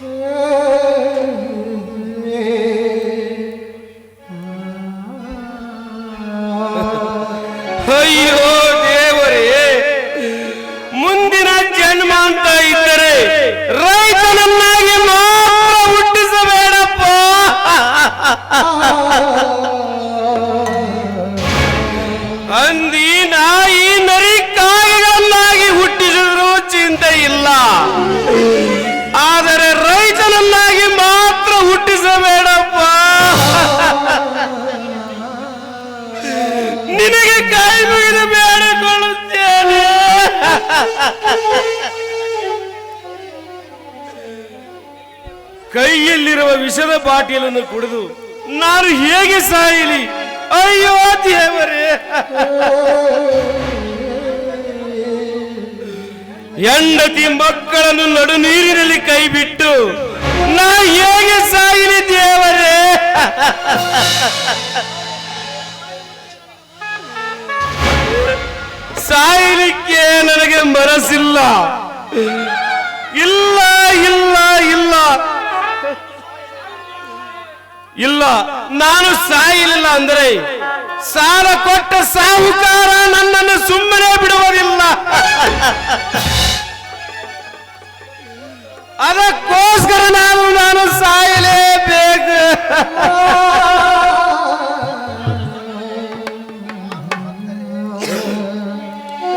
ಅಯ್ಯೋ ಕೈಯಲ್ಲಿರುವ ವಿಷದ ಬಾಟಿಲನ್ನು ಕುಡಿದು, ನಾನು ಹೇಗೆ ಸಾಯಲಿ? ಅಯ್ಯೋ, ದೇವರೇ! ಹೆಂಡತಿ ಮಕ್ಕಳನ್ನು ನಡು ನೀರಿನಲ್ಲಿ ಕೈ ಬಿಟ್ಟು ನಾ ಹೇಗೆ ನಾನು ಸಾಯಲಿಲ್ಲ ಅಂದ್ರೆ ಸಾಲ ಕೊಟ್ಟ ಸಾಹುಕಾರ ನನ್ನನ್ನು ಸುಮ್ಮನೆ ಬಿಡುವುದಿಲ್ಲ. ಅದಕ್ಕೋಸ್ಕರ ನಾನು ನಾನು ಸಾಯಲೇಬೇಕು.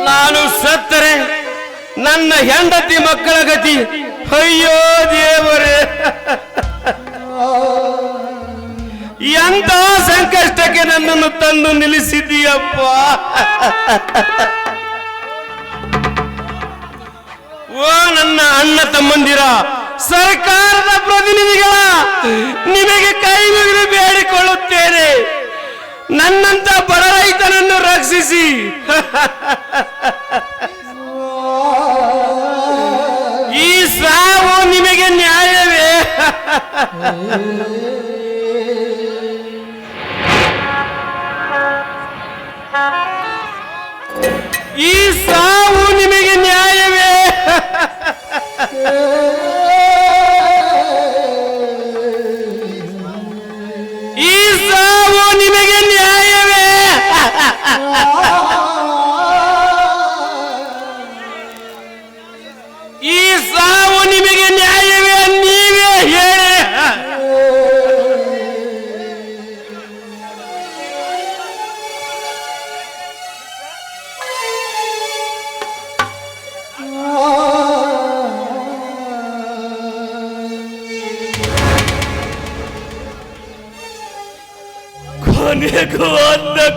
ನಾನು ಸತ್ತರೆ, ನನ್ನ ಹೆಂಡತಿ ಮಕ್ಕಳ ಗತಿ. ಅಯ್ಯೋ ದೇವರೇ. ಎಂತ ಸಂಕಷ್ಟಕ್ಕೆ ನನ್ನನ್ನು ತಂದು ನಿಲ್ಲಿಸಿದ್ದೀಯಪ್ಪ? ಓ, ನನ್ನ ಅಣ್ಣ ತಮ್ಮಂದಿರ, ಸರ್ಕಾರದ ಪ್ರತಿನಿಧಿಗಳ, ನಿಮಗೆ ಕೈ ಮುಗಿದು ಬೇಡಿಕೊಳ್ಳುತ್ತೇನೆ. ನನ್ನಂತ ಬಡ ರೈತನನ್ನು ರಕ್ಷಿಸಿ. ಈ ಸಾವು ನಿಮಗೆ ನ್ಯಾಯವೇ? ಈ ಸಾವು ನಿಮಗೆ ನ್ಯಾಯವೇ? ಈ ಸಾವು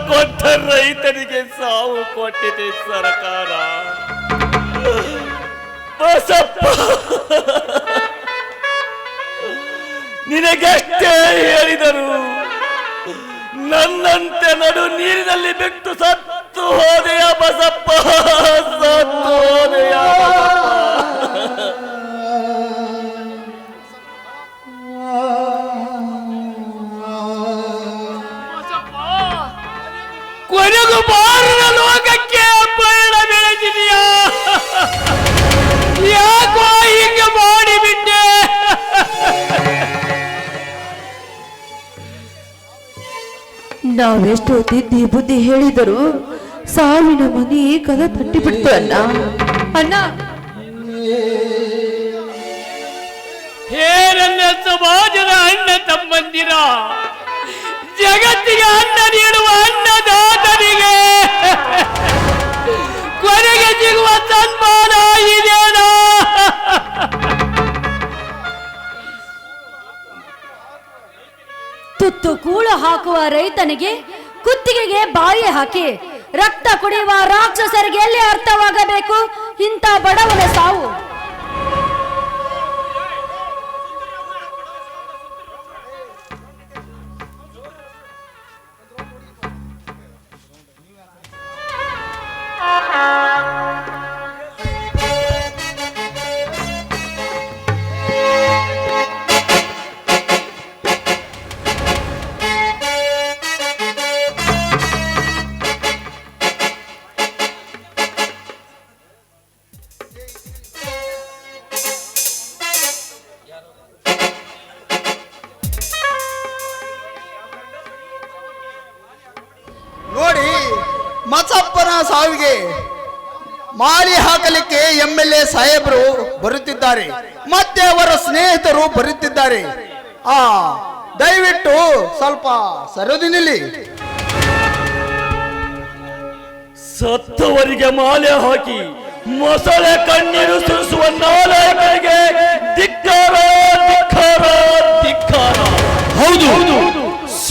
ಕೊಟ್ಟ ರೈತನಿಗೆ ಸಾವು ಕೊಟ್ಟಿದೆ ಸರ್ಕಾರ. ಬಸಪ್ಪ! ನಿನಗೆಷ್ಟೇ ಹೇಳಿದರು. ನನ್ನಂತೆ ನಡು ನೀರಿನಲ್ಲಿ ಬಿಟ್ಟು ಸತ್ತು ಹೋದೆಯ ಬಸಪ್ಪ? ಸತ್ತು ಹೋದೆಯ ಕೊನೆಗೂ ಬಾರದ ಲೋಕಕ್ಕೆ ಪಯಣ ಬೆಳೆದಿದೆಯ ಯಾಕೋ ಹಿಂಗೆ ಮಾಡಿಬಿಟ್ಟೆ? ನಾವೆಷ್ಟು ತಿದ್ದಿ ಬುದ್ಧಿ ಹೇಳಿದರು ಸಾವಿನ ಮನಿ ಕದ ತಟ್ಟಿಬಿಡ್ತು ಅಣ್ಣ. ಅಣ್ಣ! ಹೇ ನನ್ನ ಸಮಾಜದ ಅಣ್ಣ ತಮ್ಮಂದಿರ ಜಗತ್ತಿಗೆ ಅನ್ನ ನೀಡುವ ಅನ್ನದಾತನಿಗೆ ಕೊನೆಗೆ ಸಿಗುವ ಸನ್ಮಾನ ತುತ್ತು ಕೂಳು ಹಾಕುವ ರೈತನಿಗೆ ಕುತ್ತಿಗೆಗೆ ಬಾಯಿ ಹಾಕಿ, ರಕ್ತ ಕುಡಿಯುವ ರಾಕ್ಷಸರಿಗೆ ಎಲ್ಲಿ ಅರ್ಥವಾಗಬೇಕು? ಇಂಥ ಬಡವನ ಸಾವು. ಹಾಕಲಿಕ್ಕೆ ಎಂ ಎಲ್ ಎ ಸಾಹೇಬರು ಬರುತ್ತಿದ್ದಾರೆ. ಮತ್ತೆ ಅವರ ಸ್ನೇಹಿತರು ಬರುತ್ತಿದ್ದಾರೆ. ಆ ದಯವಿಟ್ಟು ಸ್ವಲ್ಪ ಸರದಿ ನಿಲ್ಲಿ. ಸತ್ತವರಿಗೆ ಮಾಲೆ ಹಾಕಿ ಮೊಸಳೆ ಕಣ್ಣೀರು ಸುರಿಸುವ ನಾಲಾಯಕರಿಗೆ ಧಿಕ್ಕಾರ ಧಿಕ್ಕಾರ ಧಿಕ್ಕಾರ. ಹೌದು.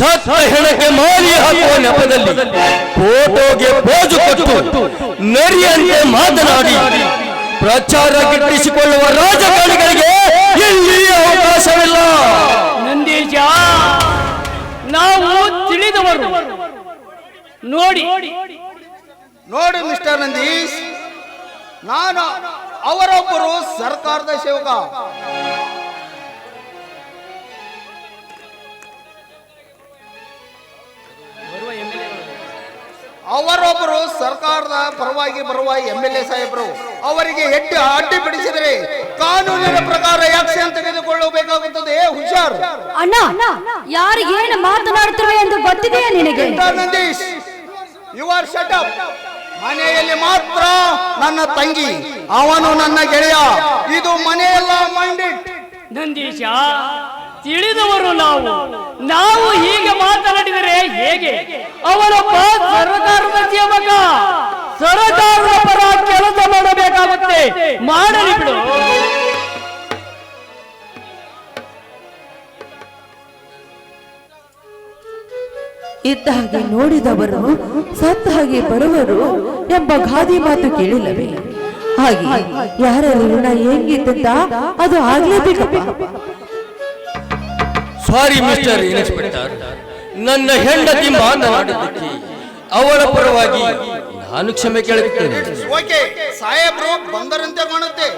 ಸತ್ತ ಹೆಣಕ್ಕೆ ಮಾರಿ ಹಾಕುವ ನೆಪದಲ್ಲಿ ಫೋಟೋಗೆ ಪೋಜು ಕೊಟ್ಟು ನರಿಯಂತೆ ಮಾತನಾಡಿ ಪ್ರಚಾರ ಗಿಟ್ಟಿಸಿಕೊಳ್ಳುವ ರಾಜಕಾರಣಿಗಳಿಗೆ ಇಲ್ಲಿ ಅವಕಾಶವಿಲ್ಲ. ನಂದೀಶ ನಾವು ತಿಳಿದವರು. ನೋಡಿ. ನೋಡಿ ಮಿಸ್ಟರ್ ನಂದೀಶ್ ನಾನು ಅವರೊಬ್ಬರು ಸರ್ಕಾರದ ಸೇವಕ. ಅವರೊಬ್ಬರು ಸರ್ಕಾರದ ಪರವಾಗಿ ಬರುವ ಎಂ ಎಲ್ ಎ ಸಾಹೇಬರು ಅವರಿಗೆ ಎಡ್ಡಿ ಅಡ್ಡಿ ಬಿಡಿಸಿದರೆ ಕಾನೂನಿನ ಪ್ರಕಾರ ಆಕ್ಷನ್ ತೆಗೆದುಕೊಳ್ಳಬೇಕಾಗುತ್ತದೆ. ಹುಷಾರ್. ಅಣ್ಣ ಯಾರಿಗೇನು ಮಾತನಾಡುತ್ತಿರುವೆ ಎಂದು ಗೊತ್ತಿದೆಯಾ ನಿನಗೆ? Nandish? You are shut up ಮನೆಯಲ್ಲಿ ಮಾತ್ರ ನನ್ನ ತಂಗಿ ಅವನು ನನ್ನ ಗೆಳೆಯ. ಇದು ಮನೆಯಲ್ಲ ಮೈಂಡೆಡ್ ನಂದೀಶ ತಿಳಿದವರು ನಾವು. ನಾವು ಹೀಗೆ ಮಾತನಾಡಿದರೆ ಹೇಗೆ? ಅವರೊಬ್ಬ ಸರ್ಕಾರದ ಸೇವಕ ಪರ ಕೆಲಸ ಮಾಡಬೇಕಾಗುತ್ತೆ. ಮಾಡಲಿ ಬಿಡು. ಇದ್ದ ಹಾಗೆ ನೋಡಿದವರು, ಸತ್ತ ಹಾಗೆ ಬರುವರು ಎಂಬ ಗಾದಿ ಮಾತು ಕೇಳಿಲ್ಲವೇ? ಹಾಗೆ ಯಾರ ಋಣ ಹೆಂಗಿದ್ದಂತ ಅದು ಆಗ್ಲೇಬೇಕಪ್ಪ. ಸಾರಿ ಮಿಸ್ಟರ್ ಇನ್ಸ್ಪೆಕ್ಟರ್, ನನ್ನ ಹೆಂಡತಿ ಮಾತನಾಡಿದ್ದಕ್ಕೆ ಅವಳ ಪರವಾಗಿ ನಾನು ಕ್ಷಮೆ ಕೇಳುತ್ತೇನೆ. ಓಕೆ ಸಾಹೇಬ್ರು ಬಂದರಂತೆ ಕಾಣುತ್ತೆ.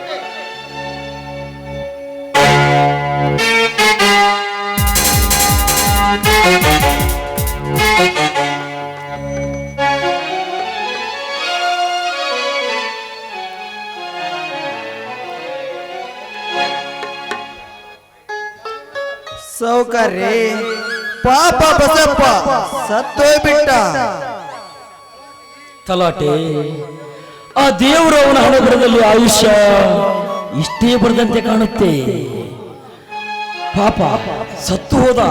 ಸೌಕರ್ಯ ಪಾಪ ಬಸಪ್ಪ ಸತ್ತೋಯ್ಬಿಟ್ಟ ತಲಾಟೆ. ಆ ದೇವರು ಅವನ ಹಣಬರದಲ್ಲಿ ಆಯುಷ್ಯ ಇಷ್ಟೇ ಬರದಂತೆ ಕಾಣುತ್ತೆ. ಪಾಪ ಸತ್ತು ಹೋದ.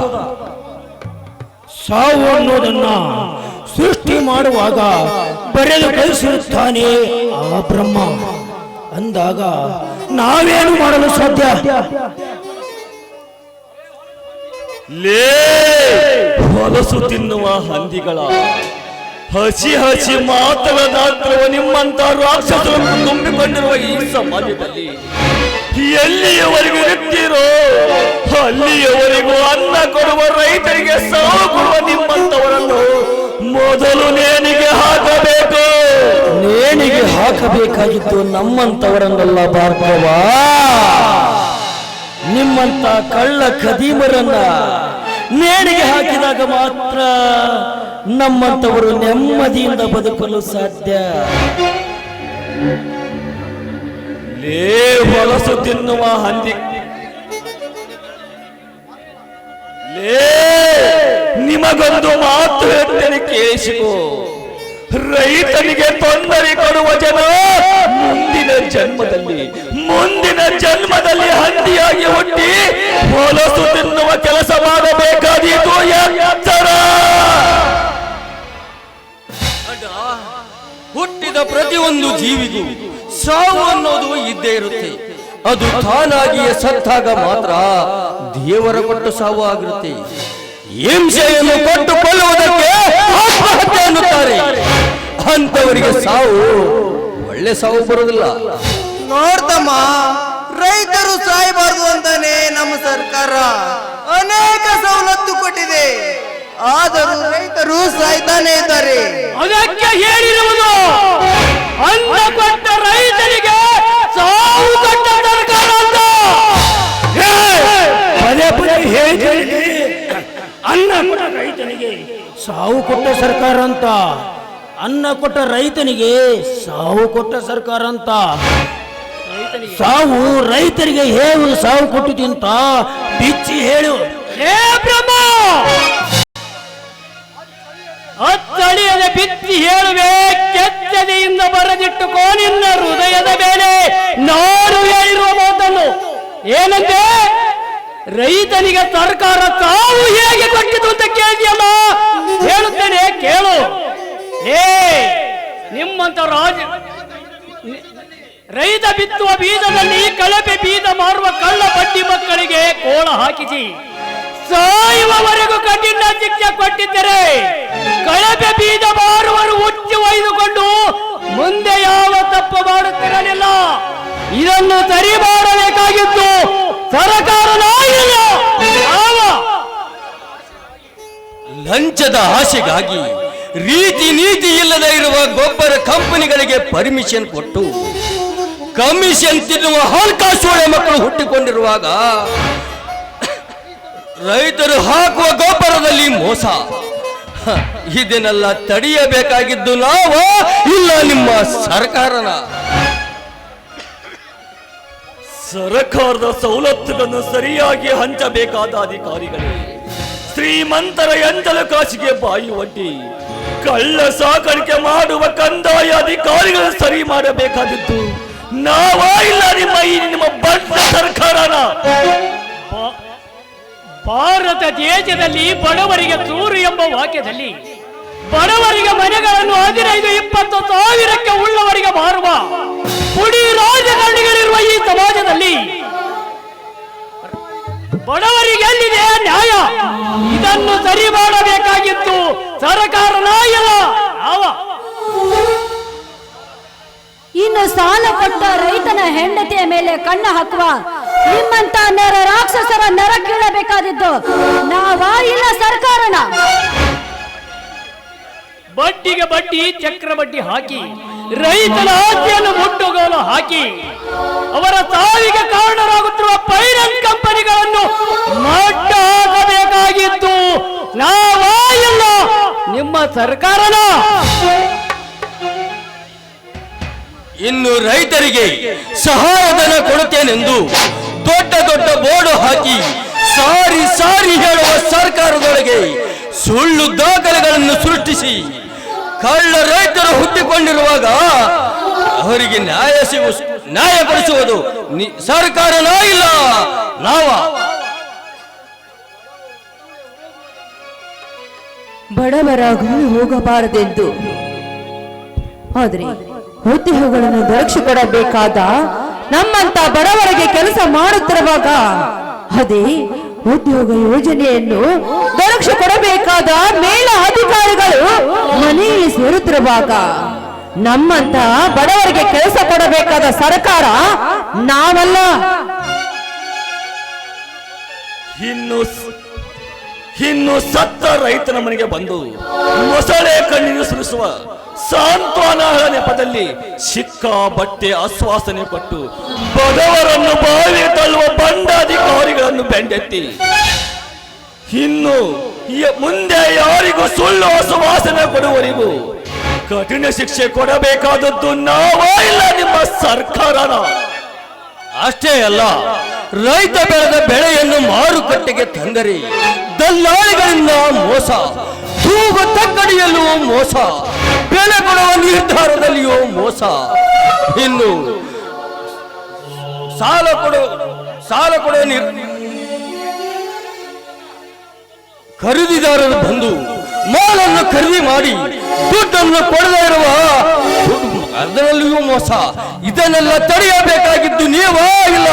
ಸಾವು ಅನ್ನೋದನ್ನ ಸೃಷ್ಟಿ ಮಾಡುವಾಗ ಬರೆದು ಕಳಿಸಿರುತ್ತಾನೆ ಆ ಬ್ರಹ್ಮ. ಅಂದಾಗ ನಾವೇನು ಮಾಡಲು ಸಾಧ್ಯ? ಲೇ! ಹೊಲಸು ತಿನ್ನುವ ಹಂದಿಗಳ. ಹಸಿ ಹಸಿ ಮಾತನಾಡುವ ನಿಮ್ಮಂತ ರಾಕ್ಷಸರನ್ನು ತುಂಬಿಕೊಂಡಿರುವ ಈ ಸಮಾಜದಲ್ಲಿ. ಎಲ್ಲಿಯವರೆಗೂ ಇರ್ತೀರೋ ಅಲ್ಲಿಯವರೆಗೂ ಅನ್ನ ಕೊಡುವ ರೈತರಿಗೆ ಸಾವು ಕೊಡುವ ನಿಮ್ಮಂತವರನ್ನು ಮೊದಲು ನೇಣಿಗೆ ಹಾಕಬೇಕು. ನೇಣಿಗೆ ಹಾಕಬೇಕಾಗಿತ್ತು ನಮ್ಮಂತವರನ್ನೆಲ್ಲ ಭಾರ್ಗವ. ನಿಮ್ಮಂತ ಕಳ್ಳ ಖದೀಮರನ್ನ ನೇಣಿಗೆ ಹಾಕಿದಾಗ ಮಾತ್ರ ನಮ್ಮಂತವರು ನೆಮ್ಮದಿಯಿಂದ ಬದುಕಲು ಸಾಧ್ಯ. ಲೇ ಹೊಲಸು ತಿನ್ನುವ ಹಂದಿ. ಲೇ, ನಿಮಗೊಂದು ಮಾತು ಹೇಳ್ತೇನೆ ಕೇಳಿಸಿಕೋ ರೈತನಿಗೆ ತೊಂದರೆ ಕೊಡುವ ಜನ ಮುಂದಿನ ಜನ್ಮದಲ್ಲಿ ಮುಂದಿನ ಜನ್ಮದಲ್ಲಿ ಹಂದಿಯಾಗಿ ಹುಟ್ಟಿ ಹೊಲಸು ತಿನ್ನುವ ಕೆಲಸ ಮಾಡಬೇಕಾದೀತು ಎತ್ತರ ಹುಟ್ಟಿದ ಪ್ರತಿಯೊಂದು ಜೀವಿಗೂ ಸಾವು ಅನ್ನೋದು ಇದ್ದೇ ಇರುತ್ತೆ. ಅದು ತಾನಾಗಿಯೇ ಸತ್ತಾಗ ಮಾತ್ರ ದೇವರ ಕೊಟ್ಟು ಸಾವು ಆಗಿರುತ್ತೆ. ಹಿಂಸೆಯನ್ನು ಕೊಟ್ಟು ಒಳ್ಳೆ ಸಾವು ಬರೋದಿಲ್ಲ ನೋಡ್ತಮ್ಮ ರೈತರು ಸಾಯಬಾರದು ಅಂತಾನೆ ನಮ್ಮ ಸರ್ಕಾರ ಅನೇಕ ಸವಲತ್ತು ಕೊಟ್ಟಿದೆ. ಆದರೂ ರೈತರು ಸಾಯ್ತಾನೆ ಇದ್ದಾರೆ. ಅದಕ್ಕೆ ಹೇಳಿರುವುದು ಅನ್ನ ಕೊಟ್ಟ ರೈತರಿಗೆ ಸಾವು ಕೊಟ್ಟ ಸರ್ಕಾರ ಅಂತ ಪದೇ ಪದೇ ಅನ್ನ ಕೊಟ್ಟ ರೈತನಿಗೆ ಸಾವು ಕೊಟ್ಟ ಸರ್ಕಾರ ಅಂತ. ಅನ್ನ ಕೊಟ್ಟ ರೈತನಿಗೆ ಸಾವು ಕೊಟ್ಟ ಸರ್ಕಾರ ಅಂತ. ಸಾವು ರೈತರಿಗೆ ಹೇಳು ಸಾವು ಕೊಟ್ಟಿದೆ ಅಂತ ಬಿಚ್ಚಿ ಹೇಳು. ಹೇ ಬ್ರಹ್ಮ! ಅತ್ತಳಿಯದೆ ಬಿಚ್ಚಿ ಹೇಳುವೆ ಕೆಚ್ಚದೆಯಿಂದ ಬರದಿಟ್ಟುಕೋ ನಿನ್ನ ಹೃದಯದ ಮೇಲೆ. ನಾರು ಹೇಳಿರುವ ಮಾತನ್ನು. ಏನಂತೆ ರೈತನಿಗೆ ಸರ್ಕಾರ ತಾವು ಹೇಗೆ ಕೊಟ್ಟಿತು ಅಂತ ಕೇಳಿದೆಯಲ್ಲ ಹೇಳುತ್ತೇನೆ ಕೇಳು. ನಿಮ್ಮಂತ ರಾಜ ರೈತ ಬಿತ್ತುವ ಬೀಜದಲ್ಲಿ ಕಳಪೆ ಬೀಜ ಮಾರುವ ಕಳ್ಳ ಬಡ್ಡಿ ಮಕ್ಕಳಿಗೆ ಕೋಳ ಹಾಕಿಸಿ ಸಾಯುವವರೆಗೂ ಕಠಿಣ ಶಿಕ್ಷೆ ಕೊಟ್ಟಿದ್ದರೆ ಕಳಪೆ ಬೀಜ ಮಾರುವರು ಹುಚ್ಚು ಒಯ್ದುಕೊಂಡು ಮುಂದೆ ಯಾವ ತಪ್ಪು ಮಾಡುತ್ತಿರಲಿಲ್ಲ. ಇದನ್ನು ಸರಿ ಮಾಡಬೇಕಾಗಿತ್ತು. ಸರಕಾರ ಲಂಚದ ಆಶೆಗಾಗಿ ರೀತಿ ನೀತಿ ಇಲ್ಲದೆ ಇರುವ ಗೊಬ್ಬರ ಕಂಪನಿಗಳಿಗೆ ಪರ್ಮಿಷನ್ ಕೊಟ್ಟು ಕಮಿಷನ್ ತಿನ್ನುವ ಹಣಕಾಸು ಮಕ್ಕಳು ಹುಟ್ಟಿಕೊಂಡಿರುವಾಗ ರೈತರು ಹಾಕುವ ಗೊಬ್ಬರದಲ್ಲಿ ಮೋಸ. ಇದನ್ನೆಲ್ಲ ತಡೆಯಬೇಕಾಗಿದ್ದು ನಾವು ಇಲ್ಲ ನಿಮ್ಮ ಸರ್ಕಾರನ. ಸರ್ಕಾರದ ಸವಲತ್ತುಗಳನ್ನು ಸರಿಯಾಗಿ ಹಂಚಬೇಕಾದ ಅಧಿಕಾರಿಗಳೇ, ಶ್ರೀಮಂತರ ಎಂಜಲು ಕಾಸಿಗೆ ಬಾಯಿ ಒಡ್ಡಿ. ಕಳ್ಳ ಸಾಕಾಣಿಕೆ ಮಾಡುವ ಕಂದಾಯ ಅಧಿಕಾರಿಗಳು ಸರಿ ಮಾಡಬೇಕಾದದ್ದು ನಾವಾ ಇಲ್ಲ ನಿಮ್ಮ ಈ ನಿಮ್ಮ ಬಡ್ಡ ಸರ್ಕಾರನ? ಭಾರತ ದೇಶದಲ್ಲಿ ಬಡವರಿಗೆ ದೂರು ಎಂಬ ವಾಕ್ಯದಲ್ಲಿ, ಬಡವರಿಗೆ ಮನೆಗಳನ್ನು ಹದಿನೈದು, ಇಪ್ಪತ್ತು ಸಾವಿರಕ್ಕೆ ಉಳ್ಳವರಿಗೆ ಮಾರುವ ಪುಡಿ ರಾಜಕಾರಣಿಗಳಿರುವ ಈ ಸಮಾಜದಲ್ಲಿ ಬಡವರಿಗೆ ಎಲ್ಲಿದೆ ನ್ಯಾಯ? ಇದನ್ನು ಸರಿ ಮಾಡಬೇಕಾಗಿತ್ತು. ಸರ್ಕಾರ ಇಲ್ಲ. ಯಾವ ಇನ್ನು ಸಾಲ ಕೊಟ್ಟ ರೈತನ ಹೆಂಡತಿಯ ಮೇಲೆ ಕಣ್ಣ ಹಾಕುವ ನಿಮ್ಮಂತ ನೆರ ರಾಕ್ಷಸರ ನೆರ ಕೀಳಬೇಕಾದಿದ್ದು ನಾವಾ ಇಲ್ಲ ಸರ್ಕಾರನ? ಬಡ್ಡಿಗೆ ಬಡ್ಡಿ ಚಕ್ರ ಬಡ್ಡಿ ಹಾಕಿ ರೈತನ ಆಸ್ತಿಯನ್ನು ಮುಟ್ಟುಗೋಲು ಹಾಕಿ ಅವರ ಸಾವಿಗೆ ಕಾರಣರಾಗುತ್ತಿರುವ ಪೈರನ್ ಕಂಪನಿಗಳನ್ನು ಮಟ್ಟ ಹಾಕಬೇಕಾಗಿತ್ತು ನಾವಾ ಇಲ್ಲ. ನಿಮ್ಮ ಸರ್ಕಾರನ? ಇನ್ನು ರೈತರಿಗೆ ಸಹಾಯಧನ ಕೊಡುತ್ತೇನೆಂದು ದೊಡ್ಡ ದೊಡ್ಡ ಬೋರ್ಡು ಹಾಕಿ ಸಾರಿ ಸಾರಿ ಹೇಳುವ ಸರ್ಕಾರದೊಳಗೆ ಸುಳ್ಳು ದಾಖಲೆಗಳನ್ನು ಸೃಷ್ಟಿಸಿ ಕಳ್ಳ ರೈತರು ಹುಟ್ಟಿಕೊಂಡಿರುವಾಗ ಅವರಿಗೆ ನ್ಯಾಯ ಸಿಗು ನ್ಯಾಯಪಡಿಸುವುದು ಸರ್ಕಾರನೋ ಇಲ್ಲ? ನಾವ ಬಡವರ ಗುರಿ ಹೋಗಬಾರದೆಂದು. ಆದರೆ ಉದ್ಯೋಗಗಳನ್ನು ದೊರಕಿಸಿಕೊಡಬೇಕಾದ ನಮ್ಮಂತ ಬಡವರಿಗೆ ಕೆಲಸ ಮಾಡುತ್ತಿರುವಾಗ ಅದೇ ಉದ್ಯೋಗ ಯೋಜನೆಯನ್ನು ದೊರಕಿಸಿಕೊಡಬೇಕಾದ ಮೇಲ ಅಧಿಕಾರಿಗಳು ಮನೆಯಲ್ಲಿ ಸೇರುತ್ತಿರುವಾಗ ನಮ್ಮಂತ ಬಡವರಿಗೆ ಕೆಲಸ ಕೊಡಬೇಕಾದ ಸರ್ಕಾರ ನಾವಲ್ಲ. ಇನ್ನು ಇನ್ನು ಸತ್ತ ರೈತನ ಮನೆಗೆ ಬಂದು ಮೊಸಳೆ ಕಣ್ಣಿನ ಸುರಿಸುವ ಸಾಂತ್ವನ ನೆಪದಲ್ಲಿ ಸಿಕ್ಕ ಬಟ್ಟೆ ಆಶ್ವಾಸನೆ ಕೊಟ್ಟು ಬಡವರನ್ನು ಬಾವಿ ತಳ್ಳುವ ಬಂಡಾಧಿಕಾರಿಗಳನ್ನು ಬೆಂಡೆತ್ತಿ. ಇನ್ನು ಮುಂದೆ ಯಾರಿಗೂ ಸುಳ್ಳು ಆಶ್ವಾಸನೆ ಕೊಡುವರಿಗೂ ಕಠಿಣ ಶಿಕ್ಷೆ ಕೊಡಬೇಕಾದದ್ದು ನಾವ ಇಲ್ಲ ನಿಮ್ಮ ಸರ್ಕಾರನ. ಅಷ್ಟೇ ಅಲ್ಲ ರೈತ ಬೆಳೆದ ಬೆಳೆಯನ್ನು ಮಾರುಕಟ್ಟೆಗೆ ತಂದರೆ ದಲ್ಲಾಳಿಗಳಿಂದ ಮೋಸ, ತೂಗ ತಕ್ಕಡಿಯಲ್ಲೂ ಮೋಸ, ಬೆಲೆ ಕೊಡುವ ನಿರ್ಧಾರದಲ್ಲಿಯೂ ಮೋಸ. ಇನ್ನು ಸಾಲ ಕೊಡು, ಸಾಲ ಕೊಡುವ ಖರೀದಿದಾರರು ಬಂದು ಮಾಲನ್ನು ಖರೀದಿ ಮಾಡಿ ದುಡ್ಡನ್ನು ಕೊಡದೇ ಇರುವ ಅದರಲ್ಲಿಯೂ ಮೋಸ. ಇದನ್ನೆಲ್ಲ ತಡೆಯಬೇಕಾಗಿದ್ದು ನೀವಾ ಇಲ್ಲ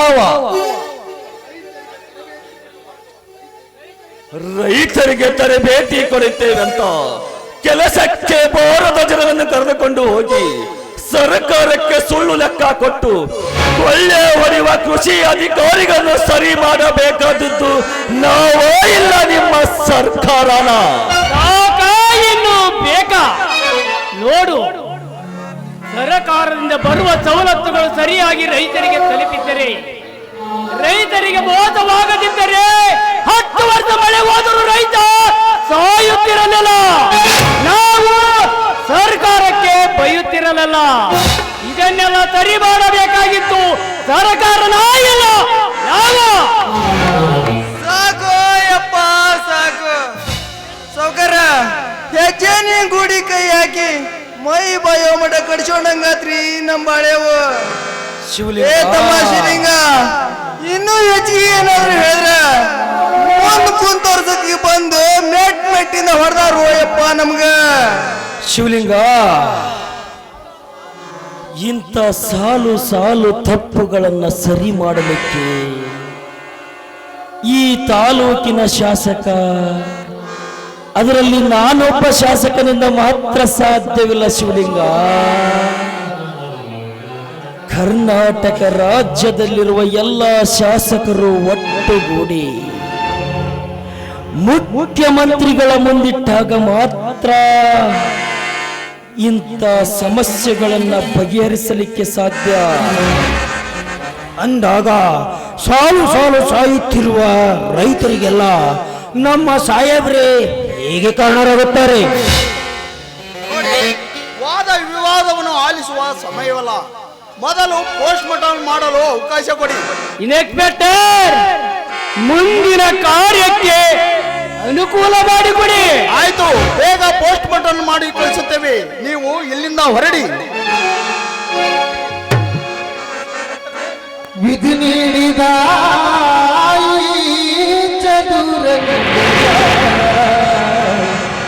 ಹಾವ ರೈತರಿಗೆ ತರಬೇತಿ ಕೊಡುತ್ತೇವೆ ಅಂತ ಕೆಲಸಕ್ಕೆ ಬಾರದ ಜನರನ್ನು ಕರೆದುಕೊಂಡು ಹೋಗಿ ಸರ್ಕಾರಕ್ಕೆ ಸುಳ್ಳು ಲೆಕ್ಕ ಕೊಟ್ಟು ಒಳ್ಳೆ ಹೊಡೆಯುವ ಕೃಷಿ ಅಧಿಕಾರಿಗಳನ್ನು ಸರಿ ಮಾಡಬೇಕಾದದ್ದು ನಾವೇ ಇಲ್ಲ ನಿಮ್ಮ ಸರ್ಕಾರನ. ಬೇಕಾ? ನೋಡು ಸರಕಾರದಿಂದ ಬರುವ ಸವಲತ್ತುಗಳು ಸರಿಯಾಗಿ ರೈತರಿಗೆ ತಲುಪಿದ್ದರೆ, ರೈತರಿಗೆ ಮೋಸವಾಗದಿದ್ದರೆ ಹತ್ತು ವರ್ಷ ಮಳೆ ಹೋದರೂ ರೈತ ಸಾಯುತ್ತಿರಲಿಲ್ಲ. ನಾವು ಸರ್ಕಾರಕ್ಕೆ ಬೈಯುತ್ತಿರಲಿಲ್ಲ. ಇದನ್ನೆಲ್ಲ ಸರಿ ಮಾಡಬೇಕಾಗಿತ್ತು ಸರ್ಕಾರ ನಾಯಿಲ್ಲ. ನಾವು ಸಾಕು ಯಪ್ಪ ಸಾಕು. ಕೈ ಹಾಕಿ ಮೈ ಬಾಯೋ ಮಠ ಕಡಿಸ್ಕೊಂಡಂಗಾತ್ರಿ ನಮ್ಮ ಬಾಳೆವು ಶಿವಲಿಂಗ ತಮ್ಮ ಶಿಲಿಂಗ ಇನ್ನೂ ಹೆಚ್ಚಿಗೆ ಏನಾದ್ರು ಹೇಳಿದ್ರ ಒಂದು ಕುಂತೋರ್ಸಕ್ಕೆ ಬಂದು ಮೆಟ್ ಮೆಟ್ಟಿಂದ ಹೊಡೆದಾರು ಯಪ್ಪ ನಮ್ಗ. ಶಿವಲಿಂಗ ಇಂಥ ಸಾಲು ಸಾಲು ತಪ್ಪುಗಳನ್ನ ಸರಿ ಮಾಡಲಿಕ್ಕೆ ಈ ತಾಲೂಕಿನ ಶಾಸಕ ಅದರಲ್ಲಿ ನಾನೊಬ್ಬ ಶಾಸಕನಿಂದ ಮಾತ್ರ ಸಾಧ್ಯವಿಲ್ಲ ಶಿವಲಿಂಗ. ಕರ್ನಾಟಕ ರಾಜ್ಯದಲ್ಲಿರುವ ಎಲ್ಲ ಶಾಸಕರು ಒಟ್ಟುಗೂಡಿ ಮುಖ್ಯಮಂತ್ರಿಗಳ ಮುಂದಿಟ್ಟಾಗ ಮಾತ್ರ ಇಂಥ ಸಮಸ್ಯೆಗಳನ್ನ ಬಗೆಹರಿಸಲಿಕ್ಕೆ ಸಾಧ್ಯ. ಅಂದಾಗ ಸಾಲು ಸಾಲು ಸಾಯುತ್ತಿರುವ ರೈತರಿಗೆಲ್ಲ ನಮ್ಮ ಸಾಹೇಬ್ರೆ ಹೇಗೆ ಕಾರಣರಾಗುತ್ತಾರೆ? ವಾದ ವಿವಾದವನ್ನು ಆಲಿಸುವ ಸಮಯವಲ್ಲ. ಮೊದಲು ಪೋಸ್ಟ್ ಮಾರ್ಟಮ್ ಮಾಡಲು ಅವಕಾಶ ಕೊಡಿ. ಇನ್ಸ್ಪೆಕ್ಟರ್ ಮುಂದಿನ ಕಾರ್ಯಕ್ಕೆ ಅನುಕೂಲ ಮಾಡಿಕೊಡಿ. ಆಯ್ತು ಬೇಗ ಪೋಸ್ಟ್ ಮಾರ್ಟಮ್ ಮಾಡಿ ಕಳಿಸುತ್ತೇವೆ. ನೀವು ಇಲ್ಲಿಂದ ಹೊರಡಿ. ವಿಧಿ ನೀಡಿದ ಚದುರ